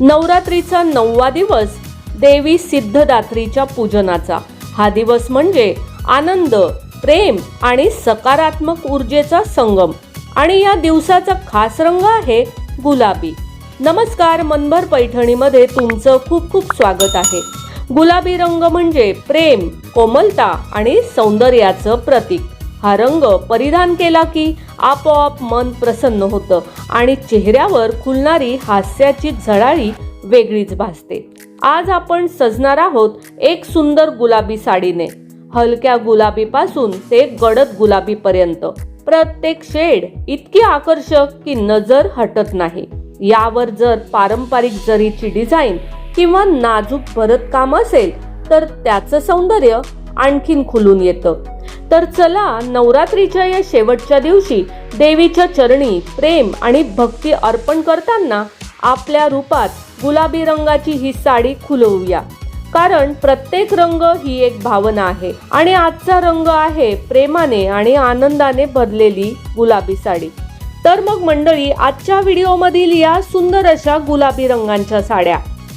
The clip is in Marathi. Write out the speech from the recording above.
नवरात्रीचा नववा दिवस देवी सिद्धदात्रीच्या पूजनाचा. हा दिवस म्हणजे आनंद प्रेम आणि सकारात्मक ऊर्जेचा संगम. आणि या दिवसाचा खास रंग आहे गुलाबी. नमस्कार मनभर पैठणीमध्ये तुमचं खूप खूप स्वागत आहे. गुलाबी रंग म्हणजे प्रेम कोमलता आणि सौंदर्याचं प्रतीक. हा रंग परिधान केला की आपोआप मन प्रसन्न होतं आणि चेहऱ्यावर खुलणारी हास्याची झळाळी वेगळीच भासते. आज आपण सजणार आहोत एक सुंदर गुलाबी साडीने. हलक्या गुलाबीपासून ते गडद गुलाबीपर्यंत. प्रत्येक शेड इतकी आकर्षक की नजर हटत नाही. यावर जर पारंपरिक जरीची डिझाईन किंवा नाजूक भरतकाम असेल तर त्याचं सौंदर्य आणखीन खुलून येतं. तर चला नवरात्रीच्या या शेवटच्या दिवशी देवीच्या चरणी प्रेम आणि भक्ती अर्पण करताना आपल्या रूपात गुलाबी रंगाची ही साडी खुलवूया. कारण प्रत्येक रंग ही एक भावना आहे आणि आजचा रंग आहे प्रेमाने आणि आनंदाने भरलेली गुलाबी साडी. तर मग मंडळी आजच्या व्हिडिओमधील या सुंदर अशा गुलाबी रंगांच्या साड्या